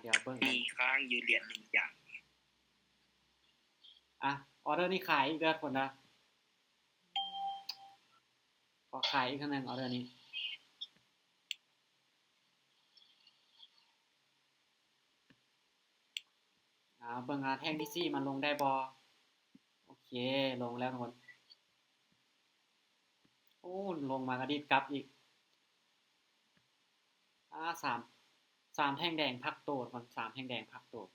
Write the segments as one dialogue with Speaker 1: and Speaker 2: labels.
Speaker 1: เดี๋ยวเบิ่งกั
Speaker 2: มี
Speaker 1: น
Speaker 2: ค้างอยู่เหรียญหนึ่งอย่าง
Speaker 1: อะออเดอร์นี้ขายอีกเดือนคนนะขอขายอีกครั้งหนึ่งออเดอร์นี้อ่าเบิ่งอาแท่งที่ซี่มันลงได้บอโอเค ลงแล้วทุกคนโอ้ ลงมากระดิดกลับอีกอ่าสาม สามแท่งแดงพักโตดก่อนสามแท่งแดงพักโตด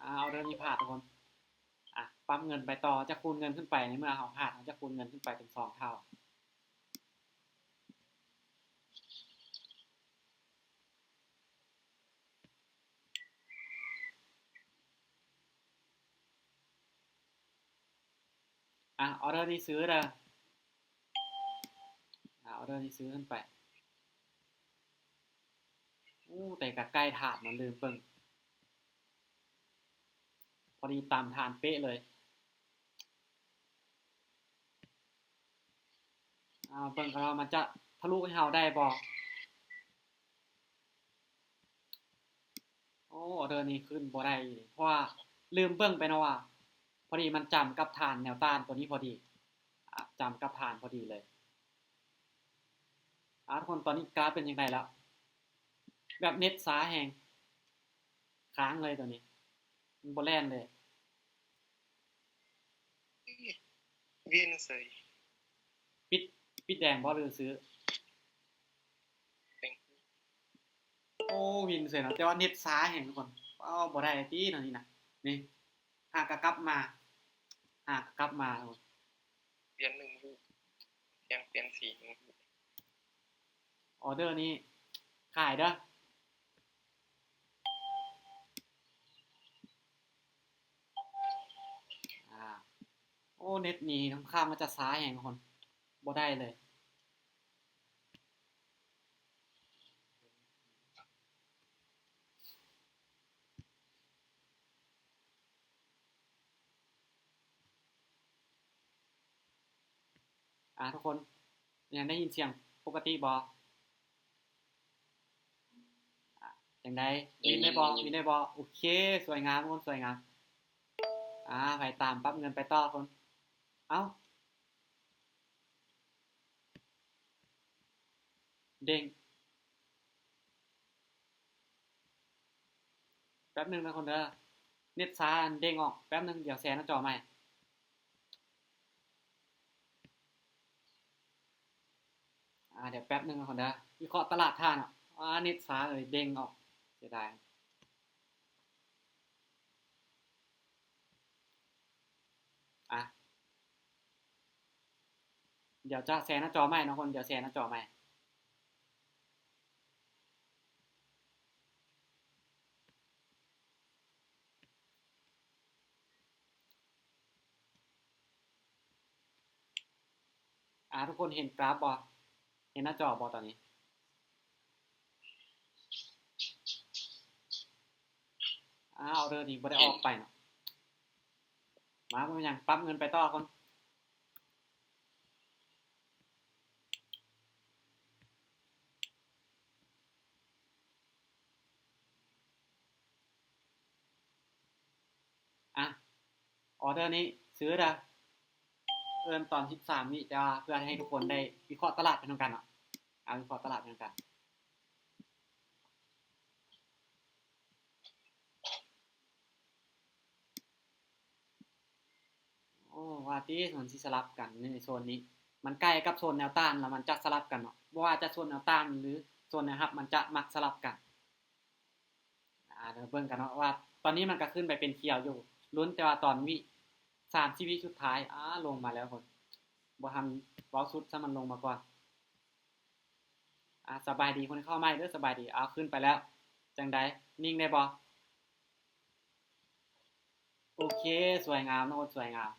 Speaker 1: เอาเรื่องนี้ผ่านทุกคนอะปั๊มเงินไปต่อจะคูณเงินขึ้นไปในเมื่อเอาผ่านจะคูณเงินขึ้นไปเป็นสองเท่า อะออเดอร์นี้ซื้อเด้ออะออเดอร์นี้ซื้อขึ้นไปอู้แต่กับใกล้ถาดมันลืมเปิ่งพอดีตามทานเป๊ะเลยอ่าเบิ่งกันว่ามันจะทะลุให้เราได้บ่โอ้ออเดอร์นี้ขึ้นบ่ได้อีกเพราะว่าลืมเบิ่งไปนะว่า พอดีมันจำกับฐานแนวต้านตัวนี้พอดีอะจำกับฐานพอดีเลยอะทุกคนตอนนี้กราฟเป็นยังไงแล้ว แบบเน็ตซ้าแหงค้างเลยตัวนี้มันโบแลนเลย
Speaker 2: เวียนเสย
Speaker 1: ปิดปิดแดงบอลือซื้อ
Speaker 2: เป็น
Speaker 1: โอ้วินเสียเนาะแต่ว่าเน็ตซ้าแหงทุกคนอ้าวบ่ได้ตีเนาะนี่นะนี่ หากกกลับมาหากกลับมาทุกคน
Speaker 2: เวียนหนึ่งลูกเปลี่ยนเปลี่ยนสีหนึ่งลูก
Speaker 1: ออเดอร์นี้ ขายเด้ออ่าโอ้ เน็ตนี้น้ำข้ามมันจะซ้าแหงทุกคนบ่ได้เลย อ่าทุกคนยังได้ยินเสียงปกติบออะจังได้ยินได้บอยินได้บอโอเค สวยงามทุกคนสวยงามอ่าไปตามปั๊บเงินไปต่อคน เอ้า เด้งแป๊บหนึ่งนะคนเด้อเน็ตช้าเด้งออก แป๊บหนึ่งเดี๋ยวแชร์หน้าจอใหม่ อ่า เดี๋ยวแป๊บหนึ่งนะคนเด้อวิเคราะห์ตลาดท่านอะอ่าเน็ตช้าเลยเด้งออกเสียดายอะเดี๋ยวจะแชร์หน้าจอใหม่นะคนเดี๋ยวแชร์หน้าจอใหม่อ่าทุกคนเห็นกราฟบอ เห็นหน้าจอบอตอนนี้ อ้าวเดินอีกบ่ได้ออกไปเนาะมาเป็นอย่างปั๊บเงินไปต่อคนอะออเดอร์นี้ซื้อเด้อ เริ่มตอน 13วิจะเพื่อให้ทุกคนได้วิเคราะห์ตลาดเป็นทางการเนาะเอาวิเคราะห์ตลาดเป็นทางการโอ้ว่าที่มันสิสลับกันในโซนนี้ มันใกล้กับโซนแนวต้านแล้วมันจะสลับกันเนาะว่าจะโซนแนวต้านหรือโซนแนวรับ มันจะมักสลับกันอ่าเดี๋ยวเบิ่งกันเนาะว่า ตอนนี้มันก็ขึ้นไปเป็นเขียวอยู่ลุ้นแต่ว่าตอนวิ สามชีวิตสุดท้ายอ้าลงมาแล้วคนบ่ทันเว้าสุดซะมันลงมาก่อนอ่าสบายดีคนเข้าไม่เด้อสบายดีเอาขึ้นไปแล้ว จังใดนิ่งได้บ่โอเค สวยงามนะคนสวยงาม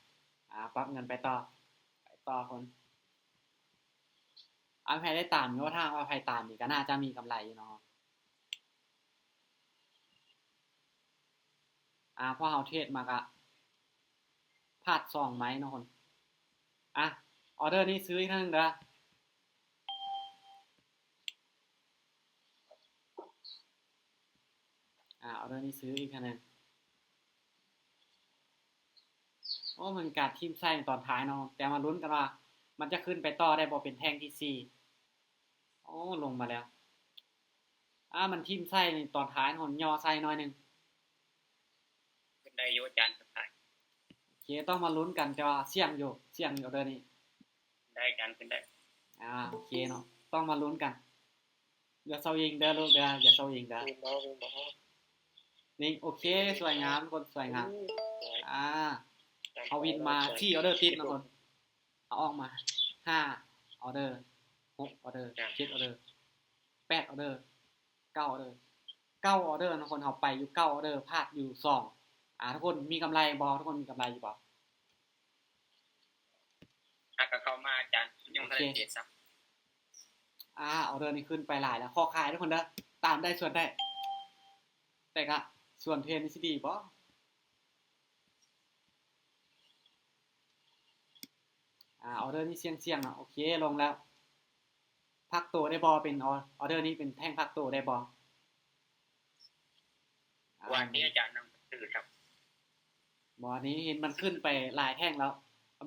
Speaker 1: อ่าปรับเงินไปต่อ ไปต่อคนอาใครได้ตามว่าทางว่าใครตามนี่ก็น่าจะมีกำไรเนาะอ่าพอเฮาเทศมากะาดซองไหมนะคนอะออเดอร์นี้ซื้ออีกครั้งหนึงเด้ออ่าออเดอร์นี้ซื้ออีกครั้งหนึงโอ้มันการทีมไส้ตอนท้ายเนาะแต่มาลุ้นกันว่า มันจะขึ้นไปต่อได้บ่เป็นแท่งที่สี่โอ้ลงมาแล้วอ่ามันทีมไส้ในตอนท้ายหนย่อไส้น้อยหนึ่ง
Speaker 2: ขึ้นได้ยู่อาจารย์
Speaker 1: เคต้องมาลุ้นกันแต่ว่าเสี่ยงอยู่เสี่ยงอยู่ออเดอร์นี้
Speaker 2: ได้อาจารย์ขึ้นได้
Speaker 1: อ่าโอเคเนาะต้องมาลุ้นกันอย่าเซายิงเด้อลูกเด้ออย่าเซายิงเด้อ
Speaker 2: วินบอวินบอ
Speaker 1: นี่โอเคสวยงามทุกคนสวยงาม
Speaker 2: สวย
Speaker 1: อ่าเอาวินมาที่ออเดอร์ติดนะคนเอาออกมาห้าออเดอร์หกออเดอร์เจ็ดออเดอร์แปดออเดอร์เก้าออเดอร์เก้าออเดอร์นะคนเอาไปอยู่เก้าออเดอร์พลาดอยู่สอง อ่าทุกคนมีกำไรบอทุกคนมีกำไรอยู่บ่
Speaker 2: อะก็เข้ามาอาจารย์ยังไม่ได้เจ็ดซ้
Speaker 1: อ่าออเดอร์นี่ขึ้นไปหลายแล้วข้อขายทุกคนเด้อตามได้ส่วนได้ แต่ก็ส่วนเทรนนี่สิดีบ่อ่าออเดอร์นี่เสี่ยงเสี่ยงๆเนาะโอเคลงแล้วพักตัวได้บอเป็นออเดอร์นี้เป็นแท่งพักตัวได้บอำ
Speaker 2: วันนี้อาจารย์นำตื่นครับ
Speaker 1: บอนี้เห็นมันขึ้นไปหลายแท่งแล้ว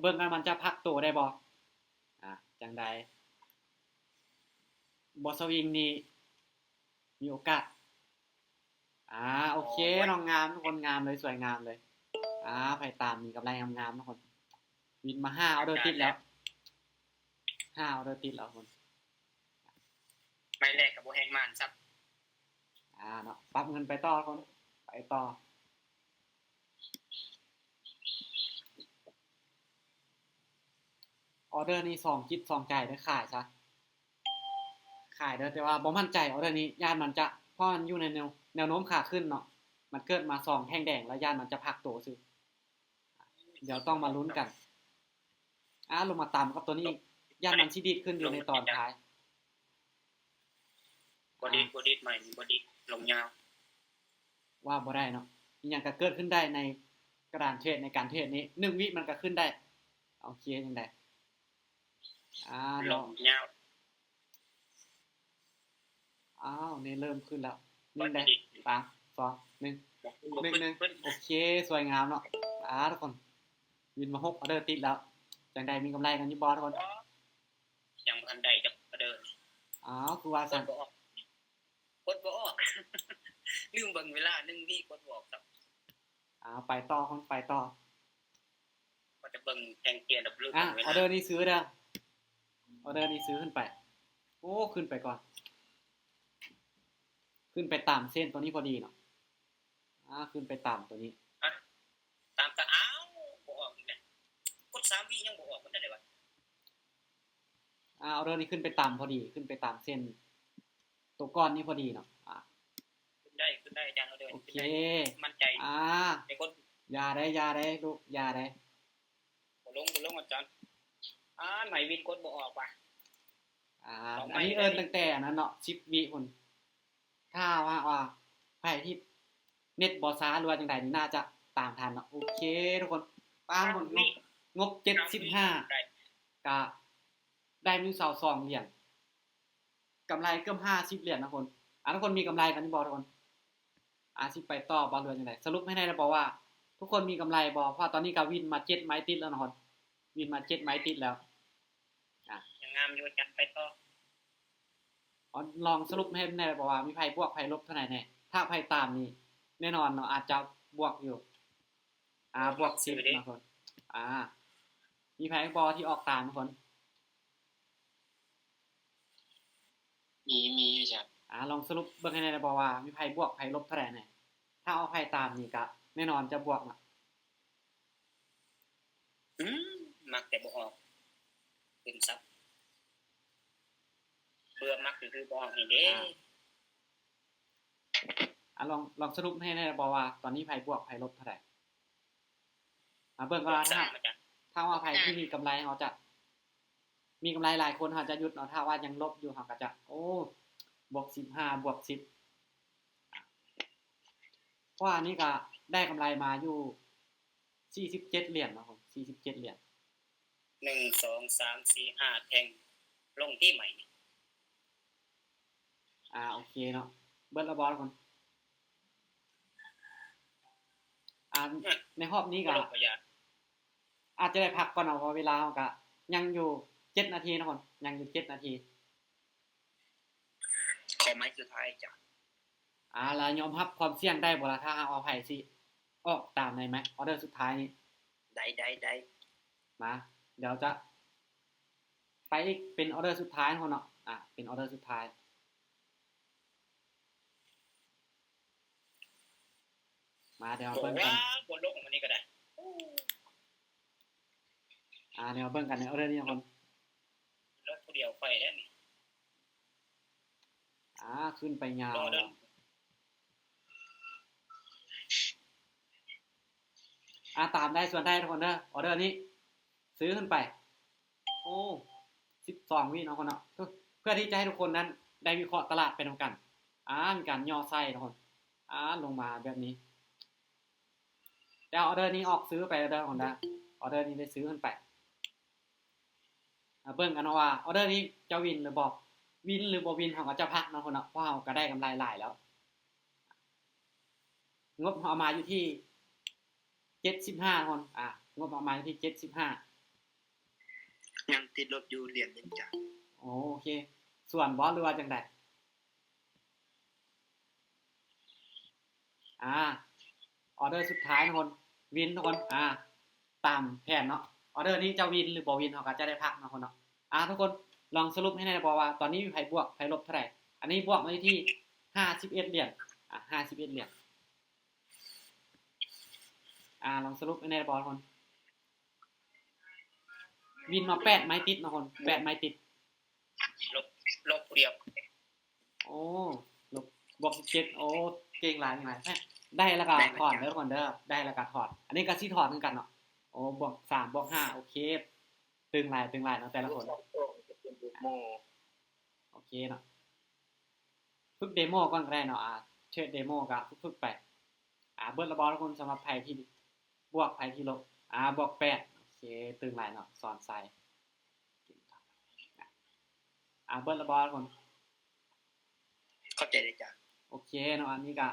Speaker 1: เบิ่งกันมันจะพักตัวได้บออ่าจังใดบอสวิงนี่มีโอกาสอ่าโอเคน้องงามทุกคนงามเลยสวยงามเลยอ่าไปตามมีกำไรงามๆทุกคน วินมาห้าออเดอร์ติดแล้วห้าออเดอร์ติดแล้วทุกคน
Speaker 2: ไม่แรกกับโบแฮงมานซับ
Speaker 1: อ่าเนาะปรับเงินไปต่อทุกคนไปต่อ ออเดอร์นี้สองคิดสองใจได้ขายซะขายเด้อแต่ว่าบ่มั่นใจออเดอร์นี้ย่านมันจะเพราะมันอยู่ในแนวแนวโน้มขาขึ้นเนาะมันเกิดมาสองแท่งแดงแล้วย่านมันจะพักตัวซื้อเดี๋ยวต้องมาลุ้นกันอ่าลงมาต่ำกับตัวนี้อีกย่านมันชิดีดขึ้นอยู่ในตอนท้าย
Speaker 2: บอดี้บอดี้ใหม่บอดี้ลงยาว
Speaker 1: ว่าบ่ได้เนาะอีหยังก็เกิดขึ้นได้ในกระดานเทรดในการเทรดนี้หนึ่งวิมันก็ขึ้นได้ โอเคยังได้ อ่า
Speaker 2: ล
Speaker 1: เดี๋ยว
Speaker 2: งยาว
Speaker 1: อ้าวนี่เริ่มขึ้นแล้วห
Speaker 2: บอ
Speaker 1: นึ่งได้
Speaker 2: ดี้
Speaker 1: สามสองหนึ่งหนึ่งหนึ่งโอเค สวยงามเนาะอ่าทุกคน วินมาหกออเดอร์ติดแล้ว จังใดมีกำไรกันอยี่บอทุกคน
Speaker 2: ยังพันใดจะเดิน
Speaker 1: อ้าวคือว่า
Speaker 2: ก
Speaker 1: สั่
Speaker 2: ด
Speaker 1: ง
Speaker 2: บ่ออกกดบ่ออกลืมเบิ่งเวลาหนึ่งวิกดบอกครับ
Speaker 1: อ้าวไปต่อคนไปต่อ
Speaker 2: ก็จะเบิ่งแทงเกียร์ดับลืม
Speaker 1: อะ
Speaker 2: เบิ่งเว
Speaker 1: ออ
Speaker 2: ลา
Speaker 1: เดอร์นี้ซื้อเด้อ ออเดอร์นี้ซื้อขึ้นไป โอ้ ขึ้นไปก่อน ขึ้นไปตามเส้นตัวนี้พอดีเนาะอ่าขึ้นไปตามตัวนี้
Speaker 2: ตามตาอ้าวบ่ออกอีกแล้วกดสามวิยังบ่ออกมันได้เลยวะ
Speaker 1: อ่าออเดอร์นี้ขึ้นไปตามพอดี ขึ้นไปตามเส้น ตัวก้อนนี้พอดีเนาะอ่า
Speaker 2: ขึ้นได้ขึ้นได้อาจารย์เอาเดิน
Speaker 1: โอ
Speaker 2: ขึ้น
Speaker 1: เค
Speaker 2: ได้มั่นใจ
Speaker 1: อ่า
Speaker 2: ไอ้คน
Speaker 1: อยาได้อยาได้ลูกอยาได้
Speaker 2: บ่ลงบ่ลงอาจารย์ อ่าไหนวินกดบ่ออกว่ะ
Speaker 1: อ่า
Speaker 2: เอาไม่
Speaker 1: อันนี้
Speaker 2: ได้
Speaker 1: เอินตั้งแต่อันนั้นเนาะชิปวิคนถ้าว่าว่าไพ่ที่เน็ตบอซ้าหรือว่าจังใดนี่น่าจะตามทันเนาะโอเค ทุกคนป้าทุกคนงบงบเจ็ดสิบห้า
Speaker 2: ได้
Speaker 1: ก็ได้มิวสาวสองเหรียญกำไรเกือบห้าสิบเหรียญนะคนอะทุกคนมีกำไรกันที่บอทุกคนอาสิไปต่อบอลเรือนยังไงสรุปให้ได้แล้วบอกว่า ทุกคนมีกำไรบอเพราะตอนนี้ก็วินมาเจ็ดไม้ติดแล้วนะคนวินมาเจ็ดไม้ติดแล้ว
Speaker 2: ยั งงามอยู่อาจารย์ไปต่อ
Speaker 1: อ๋อลองสรุปให้ได้บอกว่ามีไพ่บวกไพ่ลบเท่าไหร่แน่ถ้าไพ่ตามนี่แน่นอนเนาะอาจจะบวกอยู่ อ่าบวกสิบนะคนอ่า มีไพ่บอที่ออกตามนะคน
Speaker 2: มีมีอาจารย์
Speaker 1: อ่าลองสรุปเบิ่งให้ได้บอกว่ามีไพ่บวกไพ่ลบเท่าไหร่แน่ถ้าเอาไพ่ตามนี่ก็แน่นอนจะบวกนะ
Speaker 2: อืมมักแต่บ่ออกขึ้นซับ เบื่อมักคือคือบ่ออกนี่เด้
Speaker 1: อ่าลองลองสรุปให้ได้บอกว่า ตอนนี้ไพ่บวกไพ่ลบเท่าไหร่อ่าเบิ่งว่า
Speaker 2: สา
Speaker 1: ถ้าม
Speaker 2: อาจารย์
Speaker 1: ถ้าว่าไพ่ที่มีกำไรเขาจะ มีกำไรหลายคนเขาจะหยุดเนาะถ้าว่ายังลบอยู่เขาก็จะ โอ้บวกสิบห้าบวกสิบเพราะว่าอันนี้ก็ได้กำไรมาอยู่สี่สิบเจ็ดเหรียญเนาะผมสี่สิบเจ็ดเหรียญ
Speaker 2: หนึ่งสองสามสี่ห้าแทงลงที่ใหม่นี่
Speaker 1: อ่าโอเคเนาะเบิร์ดและบอลคนอ่าในรอบนี้ก็
Speaker 2: ลงพยา
Speaker 1: อาจจะได้พักก่อนเนาะเพราะเวลาเราก็ยังอยู่เจ็ดนาทีนะคนยังอยู่เจ็ดนาที
Speaker 2: ขอไม้สุดท้ายจ้ะ
Speaker 1: อ่าแล้วยอมรับความเสี่ยงได้บ่ล่ะถ้าหากเอาไผ่สิออกตามได้ไหมออเดอร์สุดท้ายนี้
Speaker 2: ได้ได้ได้
Speaker 1: มา เดี๋ยวจะ ไปอีกเป็นออเดอร์สุดท้ายนะคนเนาะอะเป็นออเดอร์สุดท้าย มาเดี๋ยว
Speaker 2: บอ
Speaker 1: เบิ่
Speaker 2: ก
Speaker 1: งกั
Speaker 2: ว่านบนโลกมันนี่ก็ได้
Speaker 1: อ่าเดี๋ยวเบิ่งกันในออเดอร์นี้นะคน
Speaker 2: รถผู้เดียวไฟแล้วนี่
Speaker 1: อ่าขึ้นไปยาว
Speaker 2: รอเดิน
Speaker 1: อ่าตามได้ส่วนได้ทุกคนเด้อออเดอร์นี้ ซื้อขึ้นไป โอ้สิบสองวิเนาะคนเนาะเพื่อที่จะให้ทุกคนนั้นได้วิเคราะห์ตลาดไปทำกัน อ่ามีการย่อไส้ทุกคน อ่าลงมาแบบนี้ แล้วออเดอร์นี้ออกซื้อไปออเดอร์ของได้ออเดอร์นี้ได้ซื้อขึ้นไปอ่าเบิ่งกันเนาะว่าออเดอร์นี้จะวินหรือบอกวินหรือบ่วินเขาก็จะพักเนาะคนเนาะเพราะเขาก็ได้กำไรหลายแล้ว งบเอามาอยู่ที่เจ็ดสิบห้าคนอ่างบเอามาอยู่ที่เจ็ดสิบห้า
Speaker 2: ยังติดลบอยู่เหรียญนึงจ้ะ
Speaker 1: โอเค ส่วนบอสหรือว่าจังไดอ่า ออเดอร์สุดท้ายทุกคนวินทุกคนอ่าตามแผนเนาะออเดอร์นี้จะวินหรือบ่วินเขาก็จะได้พักเนาะคนเนาะอ่าทุกคนลองสรุปให้ได้บอกว่า ตอนนี้มีไผบวกไผลบเท่าไหร่อันนี้บวกมาอยู่ที่ห้าสิบเอ็ดเหรียญอ่าห้าสิบเอ็ดเหรียญอ่าลองสรุปให้ได้บอกทุกคนวินมาแปดไม้ติดเนาะคนแปดไม้ติด
Speaker 2: ลบลบผู้เดียว
Speaker 1: โอ้ลบบวกสิบเจ็ดโอ้เก่งหลายเก่งหลายแม่ ได้แล้วก็ถอดเด้อก่อนเด้อได้แล้วก็ถอด อันนี้ก็สิถอดเหมือนกันเนาะโอ้บวกสามบวกห้าโอเค ตึงหลายตึงหลายเนาะแต่ละคน
Speaker 2: โม
Speaker 1: โอเคเนาะฝึกเดโมก่อนก็ได้เนาะอ่าเชิญเดโมก็ฝึกๆไปอ่าเบิร์ดระบอทุกคนสำหรับไพ่ที่บวกไพ่ที่ลบอ่าบวกแปดโอเคตึงหลายเนาะสอนใส่อ่าเบิร์ดระบอทุกคน
Speaker 2: เข้าใจได้จ้ะ
Speaker 1: โอเคเนาะอันนี้ก็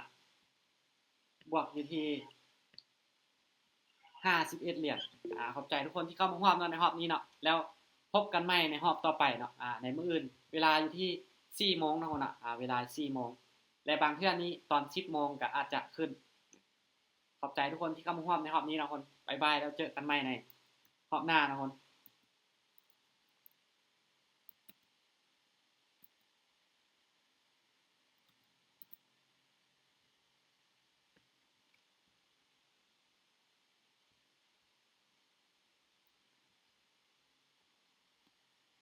Speaker 1: บวกอยู่ที่ห้าสิบเอ็ดเหรียญอ่าขอบใจทุกคนที่เข้ามาร่วมเนาในรอบนี้เนาะแล้วพบกันใหม่ในรอบต่อไปเนาะอ่าในมื้ออื่น เวลาอยู่ที่สี่โมงนะคนอะอ่าเวลาสี่โมงและบางเทื่อนี้ตอนสิบโมงก็อาจจะขึ้น ขอบใจทุกคนที่เข้ามาร่วมในรอบนี้นะคนบายบายแล้วเจอกันใหม่ในรอบหน้านะคน